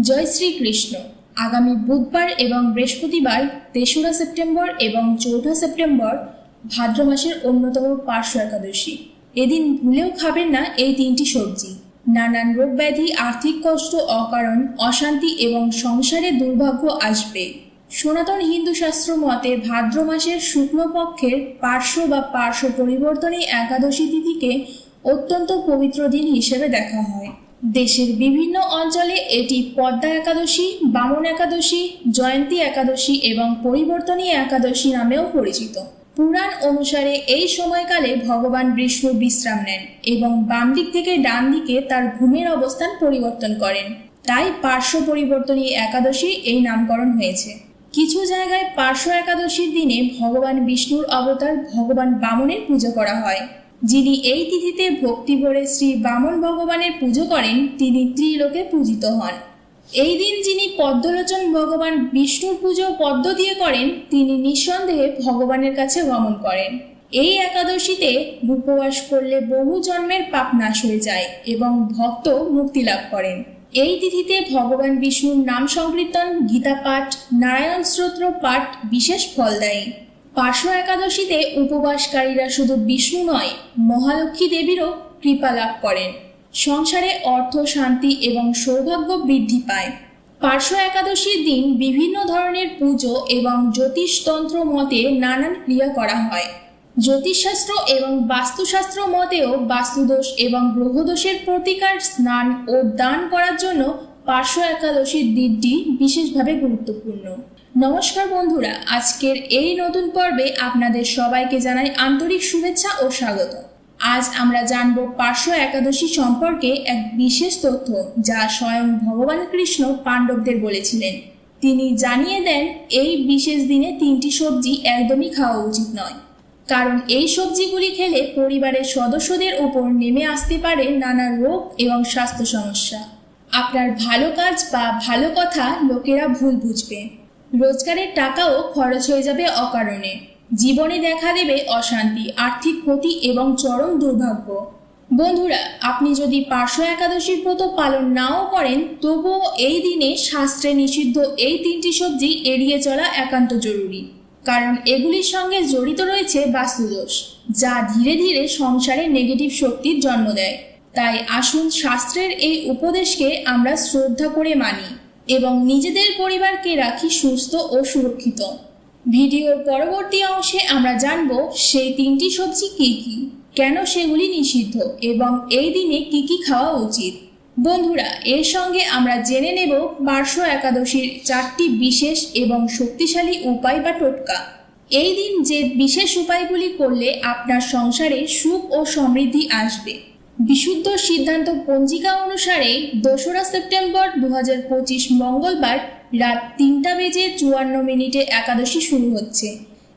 জয় শ্রীকৃষ্ণ। আগামী বুধবার এবং বৃহস্পতিবার তেসরা সেপ্টেম্বর এবং চৌঠা সেপ্টেম্বর ভাদ্র মাসের অন্যতম পার্শ্ব একাদশী। এদিন ভুলেও খাবেন না এই তিনটি সবজি। নানান রোগ ব্যাধি আর্থিক কষ্ট, অকারণ, অশান্তি এবং সংসারে দুর্ভাগ্য আসবে। সনাতন হিন্দু শাস্ত্র মতে ভাদ্র মাসের শুক্লপক্ষের পার্শ্ব বা পার্শ্ব পরিবর্তনে একাদশী তিথিকে অত্যন্ত পবিত্র দিন হিসেবে দেখা হয়। দেশের বিভিন্ন অঞ্চলে এটি পদ্মা একাদশী, বামন একাদশী, জয়ন্তী একাদশী এবং পরিবর্তনী একাদশী নামেও পরিচিত। পুরাণ অনুসারে এই সময়কালে ভগবান বিষ্ণু বিশ্রাম নেন এবং বাম দিক থেকে ডান দিকে তার ঘুমের অবস্থান পরিবর্তন করেন। তাই পার্শ্ব পরিবর্তনী একাদশী এই নামকরণ হয়েছে। কিছু জায়গায় পার্শ্ব একাদশীর দিনে ভগবান বিষ্ণুর অবতার ভগবান বামনের পুজো করা হয়। যিনি এই তিথিতে ভক্তি ভরে শ্রী বামন ভগবানের পুজো করেন, তিনি ত্রিলোকে পূজিত হন। এই দিন যিনি পদ্মলোচন ভগবান বিষ্ণুর পুজো পদ্ম দিয়ে করেন, তিনি নিঃসন্দেহে ভগবানের কাছে গমন করেন। এই একাদশীতে উপবাস করলে বহু জন্মের পাপ নাশ হয়ে যায় এবং ভক্ত মুক্তি লাভ করেন। এই তিথিতে ভগবান বিষ্ণুর নাম সংকীর্তন গীতা পাঠ নারায়ণ স্তোত্র পাঠ বিশেষ ফল দেয়। পার্শ্ব একাদশীতে উপবাসকারীরা শুধু বিষ্ণু নয়, মহালক্ষ্মী দেবীরও কৃপা লাভ করেন। সংসারে অর্থ, শান্তি এবং সৌভাগ্য বৃদ্ধি পায়। পার্শ্ব একাদশীর দিন বিভিন্ন ধরনের পুজো এবং জ্যোতিষতন্ত্র মতে নানান ক্রিয়া করা হয়। জ্যোতিষশাস্ত্র এবং বাস্তুশাস্ত্র মতেও বাস্তুদোষ এবং গ্রহদোষের প্রতিকার স্নান ও দান করার জন্য পার্শ্ব একাদশীর দিনটি বিশেষভাবে গুরুত্বপূর্ণ। নমস্কার বন্ধুরা, আজকের এই নতুন পর্বে আপনাদের সবাইকে জানাই আন্তরিক শুভেচ্ছা ও স্বাগত। আজ আমরা জানব পার্শ্ব একাদশী সম্পর্কে এক বিশেষ তথ্য যা স্বয়ং ভগবান কৃষ্ণ পাণ্ডবদের বলেছিলেন। তিনি জানিয়ে দেন, এই বিশেষ দিনে তিনটি সবজি একদমই খাওয়া উচিত নয়। কারণ এই সবজিগুলি খেলে পরিবারের সদস্যদের ওপর নেমে আসতে পারে নানা রোগ এবং স্বাস্থ্য সমস্যা। আপনার ভালো কাজ বা ভালো কথা লোকেরা ভুল বুঝবে। রোজগারের টাকাও খরচ হয়ে যাবে অকারণে। জীবনে দেখা দেবে অশান্তি, আর্থিক ক্ষতি এবং চরম দুর্ভাগ্য। বন্ধুরা, আপনি যদি পার্শ্ব একাদশীর ব্রত পালন নাও করেন, তবুও এই দিনে শাস্ত্রে নিষিদ্ধ এই তিনটি সবজি এড়িয়ে চলা একান্ত জরুরি। কারণ এগুলির সঙ্গে জড়িত রয়েছে বাস্তুদোষ, যা ধীরে ধীরে সংসারে নেগেটিভ শক্তির জন্ম দেয়। তাই আসুন শাস্ত্রের এই উপদেশকে আমরা শ্রদ্ধা করে মানি। এবং নিজেদের পরিবারকে রাখি সুস্থ ও সুরক্ষিত। ভিডিওর পরবর্তী অংশে আমরা জানব সেই তিনটি সবজি কী কী, কেন সেগুলি নিষিদ্ধ এবং এই দিনে কি কি খাওয়া উচিত। বন্ধুরা, এর সঙ্গে আমরা জেনে নেব পার্শ্ব একাদশীর চারটি বিশেষ এবং শক্তিশালী উপায় বা টোটকা। এই দিন যে বিশেষ উপায়গুলি করলে আপনার সংসারে সুখ ও সমৃদ্ধি আসবে। বিশুদ্ধ সিদ্ধান্ত পঞ্জিকা অনুসারে দোসরা সেপ্টেম্বর দু মঙ্গলবার রাত তিনটা বেজে চুয়ান্ন মিনিটে একাদশী শুরু হচ্ছে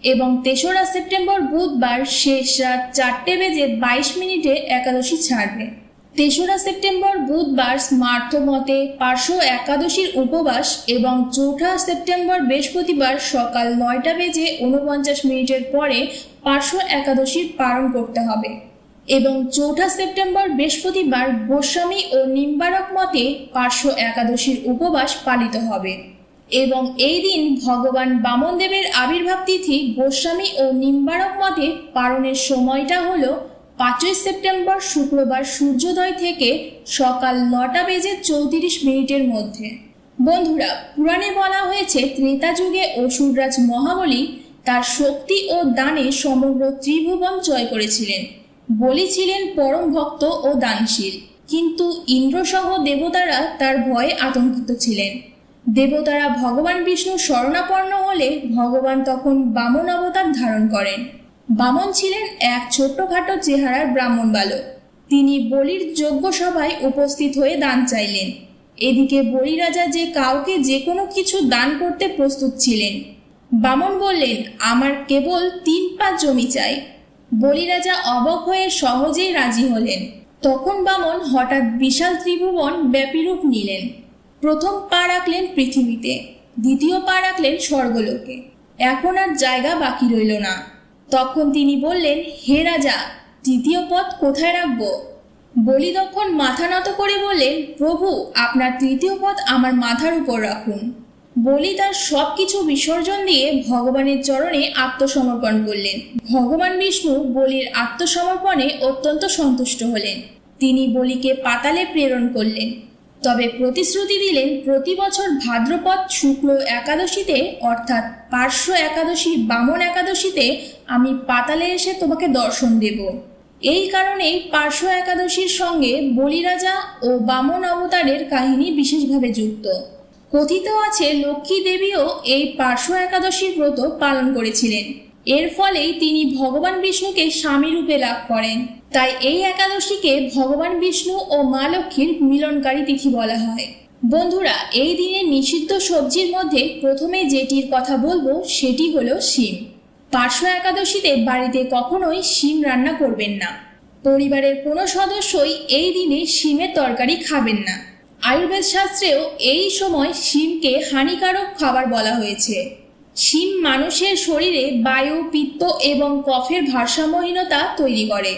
এবং তেসরা সেপ্টেম্বর বুধবার শেষ রাত চারটে বেজে বাইশ মিনিটে একাদশী ছাড়বে। তেসরা সেপ্টেম্বর বুধবার স্মার্থ মতে পার্শ্ব একাদশীর উপবাস এবং চৌঠা সেপ্টেম্বর বৃহস্পতিবার সকাল নয়টা বেজে উনপঞ্চাশ মিনিটের পরে পার্শ্ব একাদশীর পালন করতে হবে। এবং চৌঠা সেপ্টেম্বর বৃহস্পতিবার গোস্বামী ও নিম্বারক মতে পার্শ্ব একাদশীর উপবাস পালিত হবে। এবং এই দিন ভগবান বামনদেবের আবির্ভাব তিথি গোস্বামী ও নিম্বারক মতে পালনের সময়টা হলো পাঁচই সেপ্টেম্বর শুক্রবার সূর্যোদয় থেকে সকাল নটা বেজে চৌত্রিশ মিনিটের মধ্যে। বন্ধুরা, পুরাণে বলা হয়েছে, ত্রেতা যুগে অসুররাজ মহাবলী তার শক্তি ও দানে সমগ্র ত্রিভুবন জয় করেছিলেন। বলি ছিলেন পরম ভক্ত ও দানশীল। কিন্তু ইন্দ্রসহ দেবতারা তার ভয়ে আতঙ্কিত ছিলেন। দেবতারা ভগবান বিষ্ণু শরণাপন্ন হলে ভগবান তখন বামন অবতার ধারণ করেন। বামন ছিলেন এক ছোট্টখাটো চেহারার ব্রাহ্মণ বালক। তিনি বলির যোগ্য সভায় উপস্থিত হয়ে দান চাইলেন। এদিকে বলিরাজা যে কাউকে যে কোনো কিছু দান করতে প্রস্তুত ছিলেন। বামন বললেন, আমার কেবল তিন পা জমি চাই। বলিরাজা অবক হয়ে সহজেই রাজি হলেন। তখন বামন হঠাৎ বিশাল ত্রিভুবন ব্যাপীরূপ নিলেন। প্রথম পা রাখলেন পৃথিবীতে, দ্বিতীয় পা রাখলেন স্বর্গলোকে। এখন আর জায়গা বাকি রইল না। তখন তিনি বললেন, হে রাজা, তৃতীয় পথ কোথায় রাখব? বলি তখন মাথা নত করে বললেন, প্রভু, আপনার তৃতীয় পথ আমার মাথার উপর রাখুন। বলি তার সব কিছু বিসর্জন দিয়ে ভগবানের চরণে আত্মসমর্পণ করলেন। ভগবান বিষ্ণু বলির আত্মসমর্পণে অত্যন্ত সন্তুষ্ট হলেন। তিনি বলিকে পাতালে প্রেরণ করলেন। তবে প্রতিশ্রুতি দিলেন প্রতি বছর ভাদ্রপদ শুক্ল একাদশীতে, অর্থাৎ পার্শ্ব একাদশী বামন একাদশীতে আমি পাতালে এসে তোমাকে দর্শন দেব। এই কারণেই পার্শ্ব একাদশীর সঙ্গে বলিরাজা ও বামন অবতারের কাহিনী বিশেষভাবে যুক্ত। কথিত আছে লক্ষ্মী দেবীও এই পার্শ্ব একাদশীর ব্রত পালন করেছিলেন। এর ফলেই তিনি ভগবান বিষ্ণুকে স্বামী রূপে লাভ করেন। তাই এই একাদশীকে ভগবান বিষ্ণু ও মা লক্ষ্মীর মিলনকারী তিথি বলা হয়। বন্ধুরা, এই দিনে নিষিদ্ধ সবজির মধ্যে প্রথমে যেটির কথা বলব, সেটি হলো শিম। পার্শ্ব একাদশীতে বাড়িতে কখনোই শিম রান্না করবেন না। পরিবারের কোনো সদস্যই এই দিনে শিমের তরকারি খাবেন না। আয়ুর্বেদ শাস্ত্রেও এই সময় শিমকে হানিকারক খাবার বলা হয়েছে। শিম মানুষের শরীরে বায়ু, পিত্ত এবং কফের ভারসাম্যহীনতা তৈরি করে।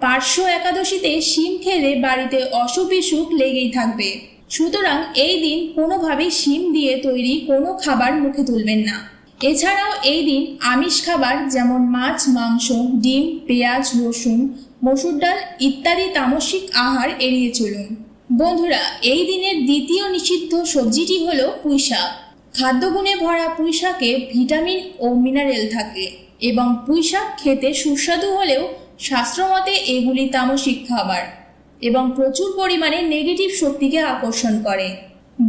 পার্শ্ব একাদশীতে শিম খেলে বাড়িতে অসুখ বিসুখ লেগেই থাকবে। সুতরাং এই দিন কোনোভাবেই শিম দিয়ে তৈরি কোনো খাবার মুখে তুলবেন না। এছাড়াও এই দিন আমিষ খাবার যেমন মাছ, মাংস, ডিম, পেঁয়াজ, রসুন, মসুর ডাল ইত্যাদি তামসিক আহার এড়িয়ে চলুন। বন্ধুরা, এই দিনের দ্বিতীয় নিষিদ্ধ সবজিটি হলো পুঁইশাক খাদ্যগুণে ভরা পুঁইশাকে ভিটামিন ও মিনারেল থাকে এবং পুঁইশাক খেতে সুস্বাদু হলেও শাস্ত্রমতে এগুলি তামসিক খাবার এবং প্রচুর পরিমাণে নেগেটিভ শক্তিকে আকর্ষণ করে।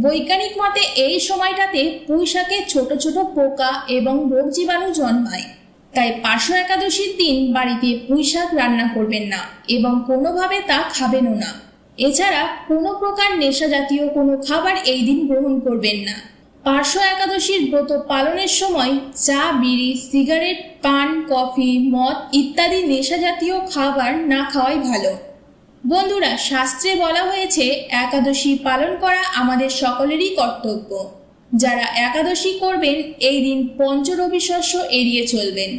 বৈজ্ঞানিক মতে এই সময়টাতে পুঁইশাকে ছোট ছোট পোকা এবং রোগ জীবাণু জন্মায়। তাই পার্শ্ব একাদশীর দিন বাড়িতে পুঁইশাক রান্না করবেন না এবং কোনোভাবে তা খাবেনও না। এছাড়া কোনো প্রকার নেশা জাতীয় কোনো খাবার এই দিন গ্রহণ করবেন না। পার্শ্ব একাদশীর ব্রত পালনের সময় চা, বিড়ি, সিগারেট, পান, কফি, মদ ইত্যাদি নেশা জাতীয় খাবার না খাওয়াই ভালো। বন্ধুরা, শাস্ত্রে বলা হয়েছে, একাদশী পালন করা আমাদের সকলেরই কর্তব্য। যারা একাদশী করবেন, এই দিন পঞ্চরবি শস্য এড়িয়ে চলবেন।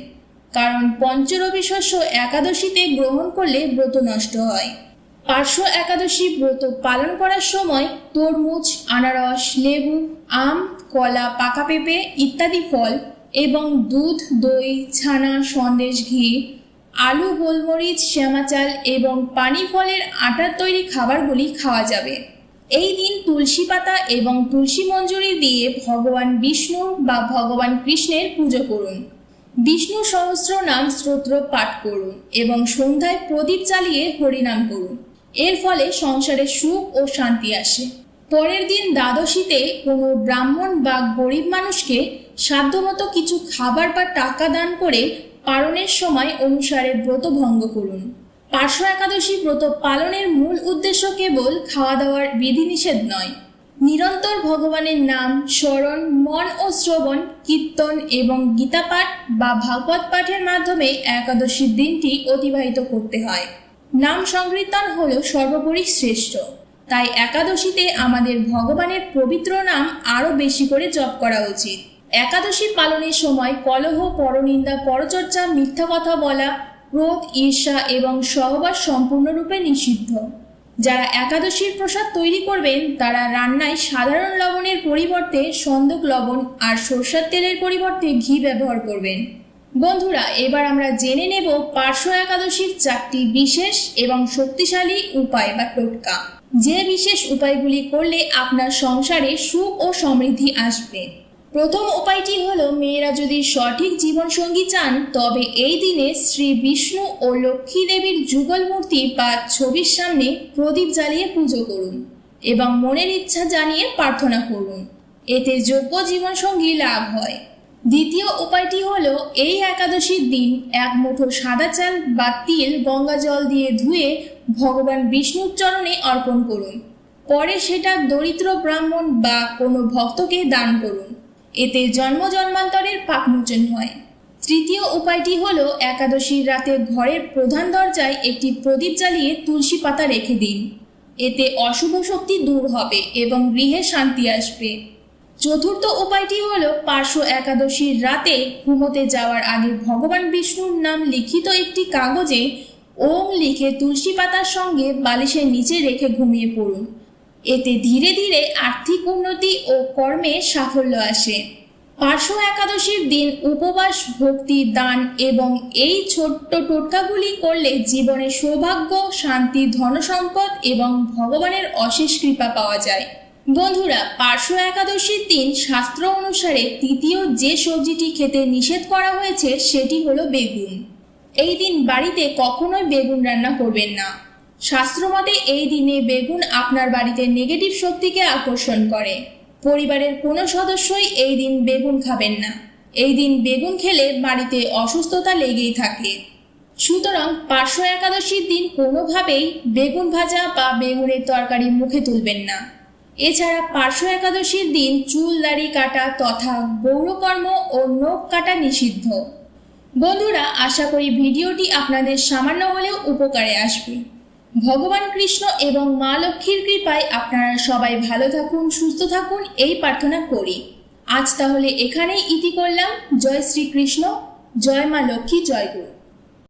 কারণ পঞ্চরবি শস্য একাদশীতে গ্রহণ করলে ব্রত নষ্ট হয়। পার্শ্ব একাদশী ব্রত পালন করার সময় তরমুজ, আনারস, লেবু, আম, কলা, পাকা পেঁপে ইত্যাদি ফল এবং দুধ, দই, ছানা, সন্দেশ, ঘি, আলু, গোলমরিচ, শ্যামা চাল এবং পানি ফলের আটার তৈরি খাবারগুলি খাওয়া যাবে। এই দিন তুলসী পাতা এবং তুলসী মঞ্জুরি দিয়ে ভগবান বিষ্ণু বা ভগবান কৃষ্ণের পুজো করুন। বিষ্ণু সহস্র নাম স্তোত্র পাঠ করুন এবং সন্ধ্যায় প্রদীপ জ্বালিয়ে হরিনাম করুন। এর ফলে সংসারে সুখ ও শান্তি আসে। পরের দিন দ্বাদশীতে কোনো ব্রাহ্মণ বা গরিব মানুষকে সাধ্যমতো কিছু খাবার বা টাকা দান করে পালনের সময় অনুসারে ব্রত ভঙ্গ করুন। পার্শ্ব একাদশী ব্রত পালনের মূল উদ্দেশ্য কেবল খাওয়া দাওয়ার বিধিনিষেধ নয়। নিরন্তর ভগবানের নাম, স্মরণ, মন ও শ্রবণ, কীর্তন এবং গীতা পাঠ বা ভাগবত পাঠের মাধ্যমে একাদশীর দিনটি অতিবাহিত করতে হয়। নাম সংকীর্তন হল সর্বোপরি শ্রেষ্ঠ। তাই একাদশীতে আমাদের ভগবানের পবিত্র নাম আরও বেশি করে জপ করা উচিত। একাদশী পালনের সময় কলহ, পরনিন্দা, পরচর্চা, মিথ্যা কথা বলা, ক্রোধ, ঈর্ষা এবং সহবাস সম্পূর্ণরূপে নিষিদ্ধ। যারা একাদশীর প্রসাদ তৈরি করবেন, তারা রান্নায় সাধারণ লবণের পরিবর্তে সন্দক লবণ আর সরষের তেলের পরিবর্তে ঘি ব্যবহার করবেন। বন্ধুরা, এবার আমরা জেনে নেব পার্শ্ব একাদশীর চারটি বিশেষ এবং শক্তিশালী উপায় বা টোটকা। যে বিশেষ উপায়গুলি করলে আপনার সংসারে সুখ ও সমৃদ্ধি আসবে। প্রথম উপায়টি হলো, মেয়েরা যদি সঠিক জীবনসঙ্গী চান, তবে এই দিনে শ্রী বিষ্ণু ও লক্ষ্মী দেবীর যুগল মূর্তি বা ছবির সামনে প্রদীপ জ্বালিয়ে পুজো করুন এবং মনের ইচ্ছা জানিয়ে প্রার্থনা করুন। এতে যোগ্য জীবনসঙ্গী লাভ হয়। দ্বিতীয় উপায়টি হল, এই একাদশীর দিন এক মুঠো সাদা চাল বা তিল গঙ্গা জল দিয়ে ধুয়ে ভগবান বিষ্ণুর চরণে অর্পণ করুন। পরে সেটা দরিদ্র ব্রাহ্মণ বা কোনো ভক্তকে দান করুন। এতে জন্ম জন্মান্তরের পাপমোচন হয়। তৃতীয় উপায়টি হলো, একাদশীর রাতে ঘরের প্রধান দরজায় একটি প্রদীপ জ্বালিয়ে তুলসী পাতা রেখে দিন। এতে অশুভ শক্তি দূর হবে এবং গৃহে শান্তি আসবে। চতুর্থ উপায়টি হলো পার্শ্ব একাদশীর রাতে ঘুমোতে যাওয়ার আগে ভগবান বিষ্ণুর নাম লিখিত একটি কাগজে ওম লিখে তুলসী পাতার সঙ্গে বালিশের নিচে রেখে ঘুমিয়ে পড়ুন। এতে ধীরে ধীরে আর্থিক উন্নতি ও কর্মে সাফল্য আসে। পার্শ্ব একাদশীর দিন উপবাস, ভক্তি, দান এবং এই ছোট্ট টোটকাগুলি করলে জীবনে সৌভাগ্য, শান্তি, ধনসম্পদ এবং ভগবানের অশেষ কৃপা পাওয়া যায়। বন্ধুরা, পার্শ্ব একাদশীর দিন শাস্ত্র অনুসারে তৃতীয় যে সবজিটি খেতে নিষেধ করা হয়েছে, সেটি হলো বেগুন। এই দিন বাড়িতে কখনোই বেগুন রান্না করবেন না। শাস্ত্রমতে এই দিনে বেগুন আপনার বাড়িতে নেগেটিভ শক্তিকে আকর্ষণ করে। পরিবারের কোনো সদস্যই এই দিন বেগুন খাবেন না। এই দিন বেগুন খেলে বাড়িতে অসুস্থতা লেগেই থাকে। সুতরাং পার্শ্ব একাদশীর দিন কোনোভাবেই বেগুন ভাজা বা বেগুনের তরকারি মুখে তুলবেন না। এছাড়া পার্শ্ব একাদশীর দিন চুল, দাড়ি কাটা তথা গৌরকর্ম ও নখ কাটা নিষিদ্ধ। বন্ধুরা, আশা করি ভিডিওটি আপনাদের সামান্য হলেও উপকারে আসবে। ভগবান কৃষ্ণ এবং মা লক্ষ্মীর কৃপায় আপনারা সবাই ভালো থাকুন, সুস্থ থাকুন, এই প্রার্থনা করি। আজ তাহলে এখানেই ইতি করলাম। জয় শ্রীকৃষ্ণ। জয় মা লক্ষ্মী, জয় গুরু।